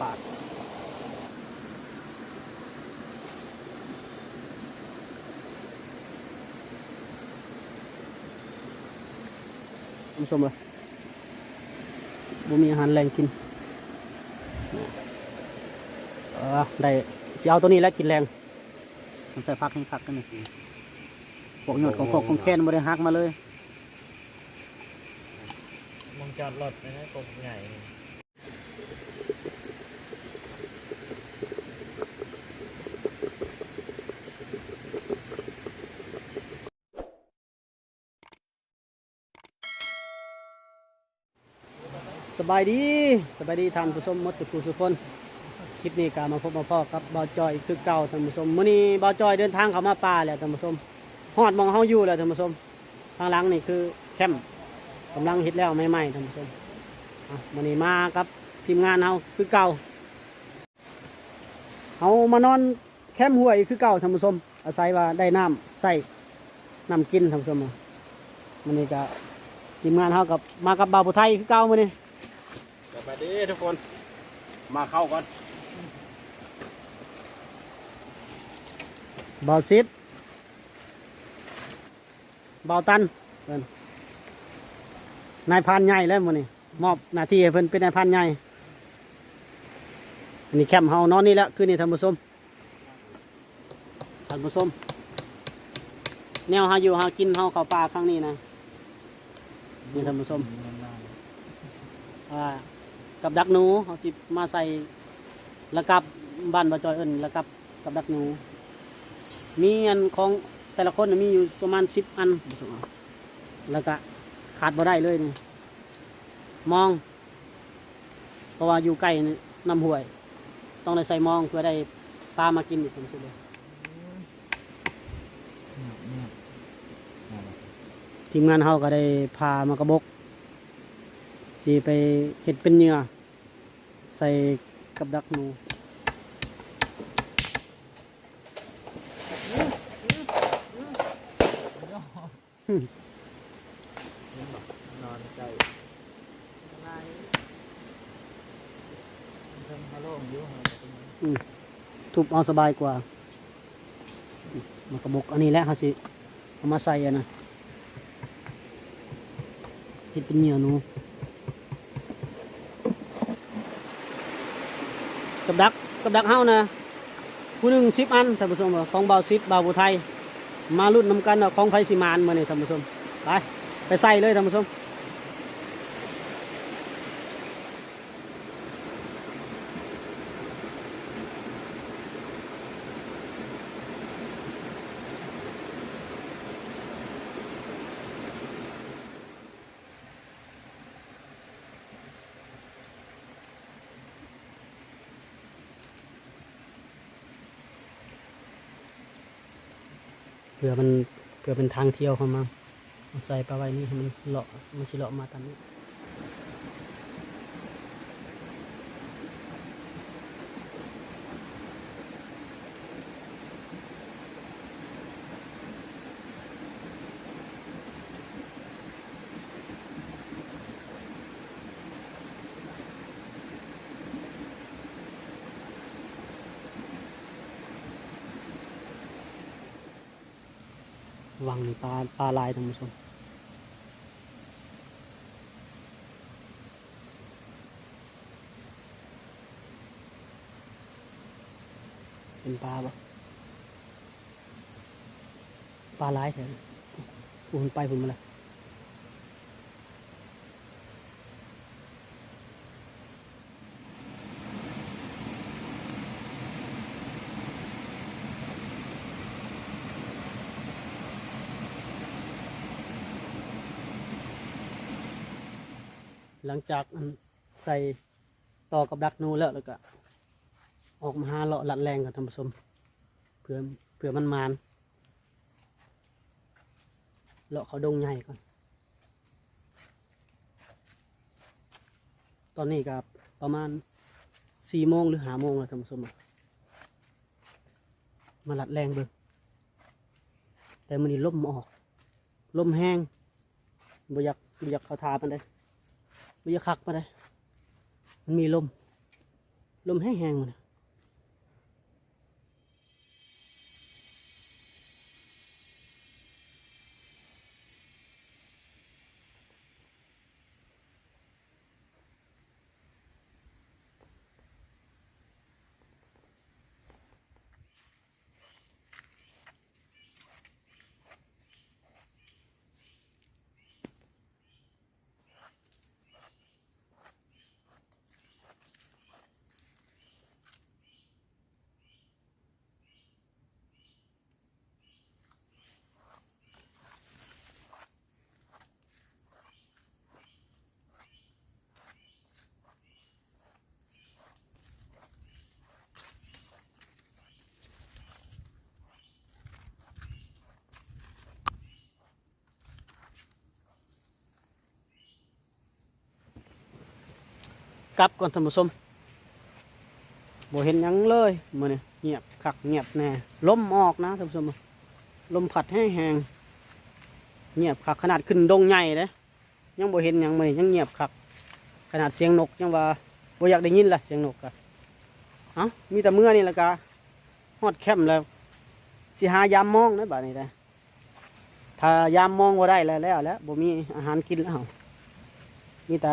ปาดคุณผู้ชมเลยบ่มีอาหารแรงกินเออได้สิเอาตัวนี้แล้วกินแรงมันใส่พักให้พักกันหน่อยพวกหยดของพวกของแค้นบ่ได้หักมาเลย มองจอดรถนะฮะกบใหญ่ บายดีสบายดีท่านผู้ชมมดสุขุสุคนคลิปนี้ก็มาพบมาพ่อกับบ่าวจอยคือเก่าท่านผู้ชมมื้อนี้บ่าวจอยเดินทางเข้ามาป่าแล้วท่านผู้ชมฮอดมองเฮาอยู่แล้วท่านผู้ชมทางหลังนี่คือแคมป์กำลังเฮ็ดแล้วใหม่ๆท่านผู้ชมอะมื้อนี้มากับทีมงานเฮาคือเก่าเฮามานอนแคมป์ห้วยคือเก่าท่านผู้ชมอาศัยว่าได้น้ำใส่น้ำกินท่านผู้ชมมื้อนี้ก็ทีมงานเฮากับมากับบ่าวผู้ไทยคือเก่ามื้อนี้ สวัสดีทุกคน มาเข้าก่อนบาวซิดบาวตันเพิ่นนายพรานใหญ่แล้วมื้อนี้มอบหน้าที่ให้เพิ่นเป็นนายพรานใหญ่อันนี้แคมป์เฮานอนนี่แหละคืนนี้ท่านผู้ชมท่านผู้ชมแนวหาอยู่หากินเฮาเข้าป่าครั้งนี้นะนี่ท่านผู้ชมอ่า กับดักหนูเฮาสิมาใส่ระกับบ้านบ่จอยเอิ้นระกับกับดักหนู มีอันของแต่ละคนน่ะมีอยู่ประมาณสิบอันแล้วก็ขาดบ่ได้เลยนี่มอง เพราะว่าอยู่ใกล้นี่น้ำห้วย ต้องได้ใส่มองเพื่อได้ปลามากินอีกผมสุดเลยทีมงานเขาก็ได้พามากระบก สีไปเห็ดเป็นเหยื่อ ใส่กับดักหนูนอนใจอะไรทำฮัลโหลอยู่ฮะทุบเอาสบายกว่า มากระบกอันนี้แหละเขาสิ เอามาใส่อะนะเห็ดเป็นเหยื่อนู กับดักกับดักเฮานะผู้หนึ่งซิปอันท่านผู้ชมของเบาซิปเบาบุไทย มารุ่นนำกันของไฟสิมานมาเนี่ยท่านผู้ชมไปไปใส่เลยท่านผู้ชม เผื่อมันเผื่อเป็นทางเที่ยวเขามาเอาใส่ปลาไว้นี่ให้มันเลาะมันสิเลาะมาตามนี้ วังนี่ปลาปลาลายท่านผู้ชมเป็นปลาปะปลาลายแถวอุ่นไปพุ่นมาเลย หลังจากอันใส่ต่อกับดักนูแล้วแล้วก็ ออกมาหาเลาะลัดแรงกับท่านผู้ชมเผื่อเผื่อมันมานเลาะเขาดงใหญ่ก่อน ตอนนี้กับประมาณสี่โมงหรือหาโมงแล้วท่านผู้ชมมาลัดแรงเบิ่งแต่มันนี่ลมออกลมแห้งบ่อยากบ่อยากเขาทามันได้ บ่อยากคักมาเลยมันมีลม ลมแห้งๆมัน กลับก่อนท่านผู้ชมบ่เห็นยังเลยมือนี้เงียบคักเงียบแน่ลมออกนะท่านผู้ชมลมพัดแห้งเงียบคักขนาดขึ้นดงใหญ่เด้ยังบ่เห็นยังมื้อนี้ยังเงียบคักขนาดเสียงนกยังว่าบ่อยากได้ยินล่ะเสียงนกกะเอ้ามีแต่เมื่อนี่ละกะฮอดแคมแล้วสิหายามมองนะบัดนี้เด้อถ้ายามมองบ่าได้แล้วแล้วแล้วบ่มีอาหารกินแล้วมีแต่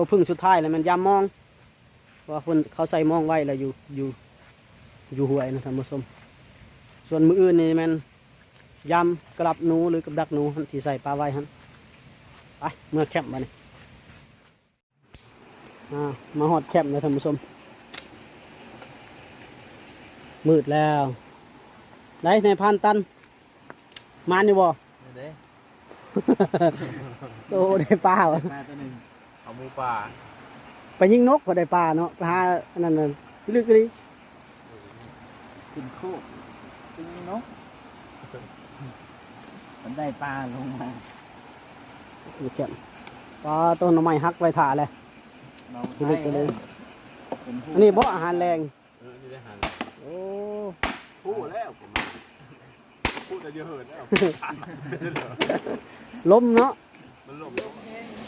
ตัวพึ่งสุดท้ายแล้วมันยามมองเพราะว่าคนเขาใส่มองไว้แล้วอยู่อยู่อยู่ห่วยนะท่านผู้ชมส่วนมืออื่นนี่มันยำกลับหนูหรือกับดักหนูหั่นที่ใส่ปลาไว้ฮันไปเมื่อแคมป์มาเนี่ยมาหอดแคมป์นะท่านผู้ชมมืดแล้วได้ในพันตันมานอยู่บ่นี่เด้โอ้ได้ปลาวะมาตัวหนึ่ง เอาหมูป่าไปยิงนกก็ได้ปลาเนาะไปหาอันนั้นน่ะลึกๆเลยกินโคกกินนก มันได้ปลาลงมาอยู่แคมป์ปลาต้นหน่อไม้ฮักไว้ถ่าเลย เราลึกไปเลย เป็นผู้อันนี้บ่อาหารแรง เออนี่ได้หันโอ้พูดแล้วผมพูดแต่เยอะเหินแล้ว ล้มเนาะมันหลบกระ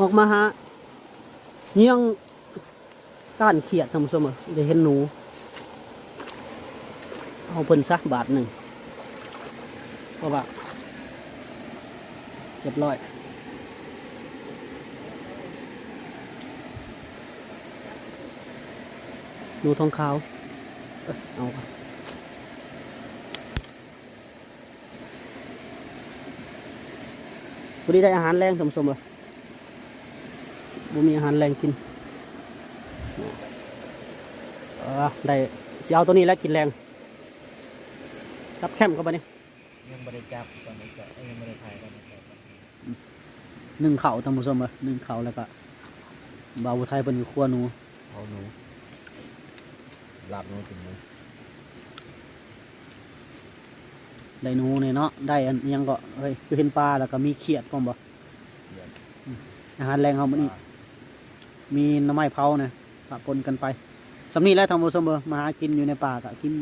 ออกมาฮะเงี้ยงก้านเขียดทำเสมอจะเห็นหนู เอาเพิ่นสักบาทหนึ่งเพราะว่าเรียบร้อยหนูทองขาว เอาครั วันนี้ได้อาหารแรงสมสมเลยบ่มีอาหารแรงกินเออได้สิเอาตัวนี้แล้วกินแรงกับแคมป์เข้าไปนี่ยังไม่ได้จับตอนนี้จะเอ้ยยังไม่ได้ถ่ายตอนนี้จะหนึ่งเข่าท่านผู้ชมเลยหนึ่งเข่าแล้วก็บาวไทยเป็นอยู่ครัวหนูเอาหนูลาบหนูถึงมือ ได้หนูเนี่ยเนาะได้อันอิหยังก็เฮ้ยคือเห็นปลาแล้วก็มีเขียดพร้อมบ่อืมอาหารแรงเขามันนี่มีหน้ำไม้เผาเนี่ยปะปนกันไปสำนี้แล้วทำโมสมเบอร์มาหากินอยู่ในป่าก็กิน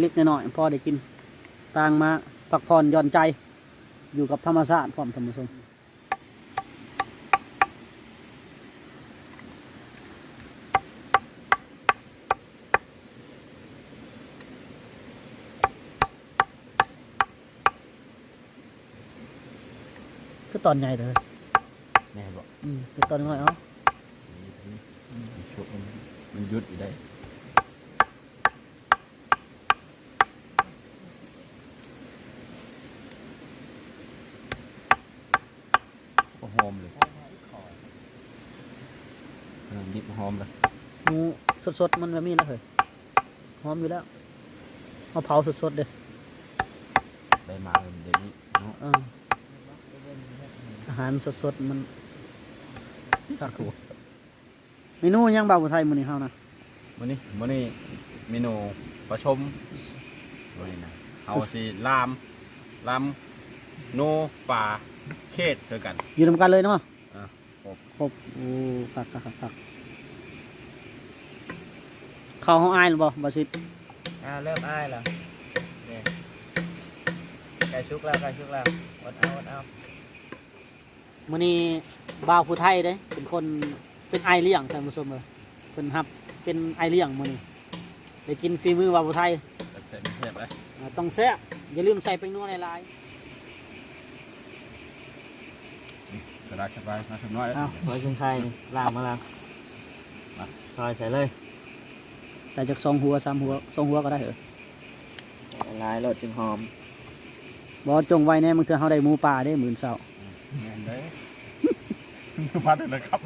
เล็กๆน้อยๆพอได้กินต่างมาพักผ่อนหย่อนใจอยู่กับธรรมชาติพร้อมท่านผู้ชม ตอนใหญ่เลยแม่บอกอืมคือตอนน้อยเอ้าชุบมันมันยุดอยู่ได้โอ้หอมเลยเออดิบหอมเลยหมูสดๆมันแบบนี้แล้วเหรอหอมอยู่แล้วเอาเผาสดๆเด้อ ได้มาเดี๋ยวนี้เนาะ เอออาหารสดๆมันตักหัวเมนูยังบ่าวผู้ไทยมื้อนี้เฮานะมื้อนี้มื้อนี้เมนูปลาชมมื้อนี้นะเอาสิลามลามโนปลาเขตคือกัน อยู่นำกันเลยเนาะอะครบครบโอ้คักคักคักคักเข้าวห้องอายหรือบ่บ่สิอ่าเริ่มอ้ายแล้วเนี่ยไก่ชุกแล้วไก่ชุกแล้วอดเอาอดเอา มื้อนี้บ่าวผู้ไทยเด้เป็นคนเป็นไอเลี้ยงท่านผู้ชมเอ้ยเพิ่นรับเป็นไอเลี้ยงมื้อนี้ได้กินฝีมือบ่าวผู้ไทยเสร็จเสร็จเลยอ่าต้องแซ่บอย่าลืมใส่แป้งนัวหลายสบายสบายมาถึงน้อยเอาไว้ชิงไทยนี่ล่างมาล่างซอยใส่เลยๆแต่จากสองหัวสามหัวสองหัวก็ได้เหรอลายรสจึงหอมบ่จงไว้แน่มึงเถื่อเฮาได้หมูป่าเด้หมื่นเช้า แม่นเด้มาถึงแล้วครับ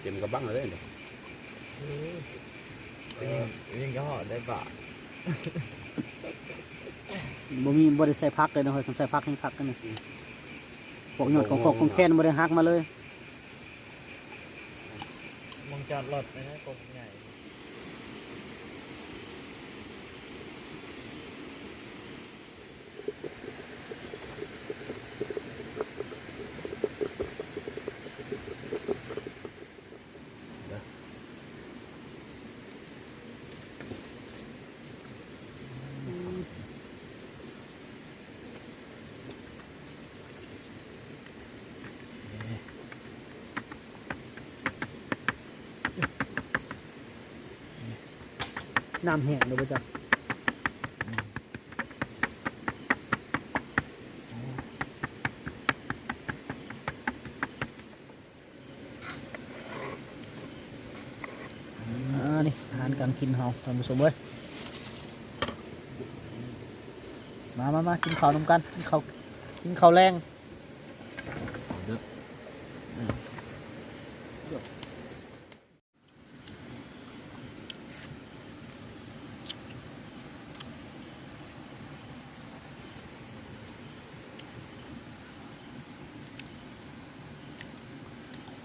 เต็มกระบังเลยเนี่ย ยิ่งก็หอดได้ปะบ่มีบ่ได้ใส่พักเลยนะเฮ้ยคันใส่พักให้พักกันนี่พวกหยอดของกบของแค้นบ่ได้หักมาเลยมงจอดรถนะกบใหญ่ น้ำแห้งเด้อบ่จ๊ะอ่านี่อาหารการกินเฮาท่านผู้ชมเว้ยมามามากินข้าวนำกัน กินข้าว กินข้าวแรง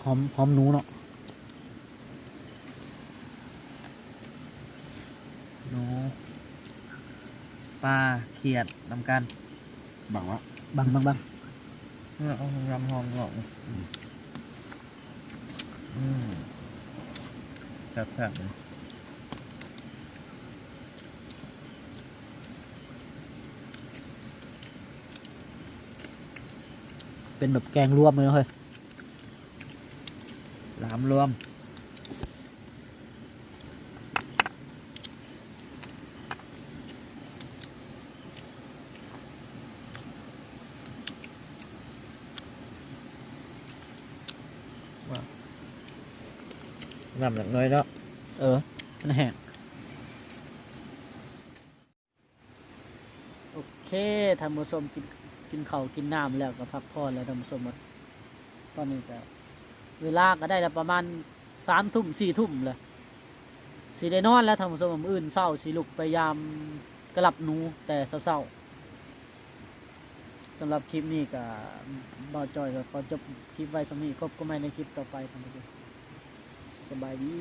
หอมหอมหนูเนาะหนูปลาเขียดนำกันบังวะบังบังบังเอารำหอมหลอกอืมแซ่บๆเลยเป็นแบบแกงรวมเลยเนาะเฮ้ย หลามรวมว้าวน้ำหนักน้อยเนาะเออมันแห้งโอเคท่านผู้ชมกินกินข้าวกินน้ำแล้วก็พักผ่อนแล้วท่านผู้ชมหมดตอนนี้ก็ เวลาก็ได้ละประมาณสามทุ่มสี่ทุ่มเลยสีได้นอนแล้วท่านผู้ชมอื่นเศร้าสีลุกไปยามกระลับหนูแต่เศร้าๆสำหรับคลิปนี้ก็บ่าวจอยก็ขอจบคลิปไว้สมนี้ครบก็ไม่ในคลิปต่อไปทำไมสบายดี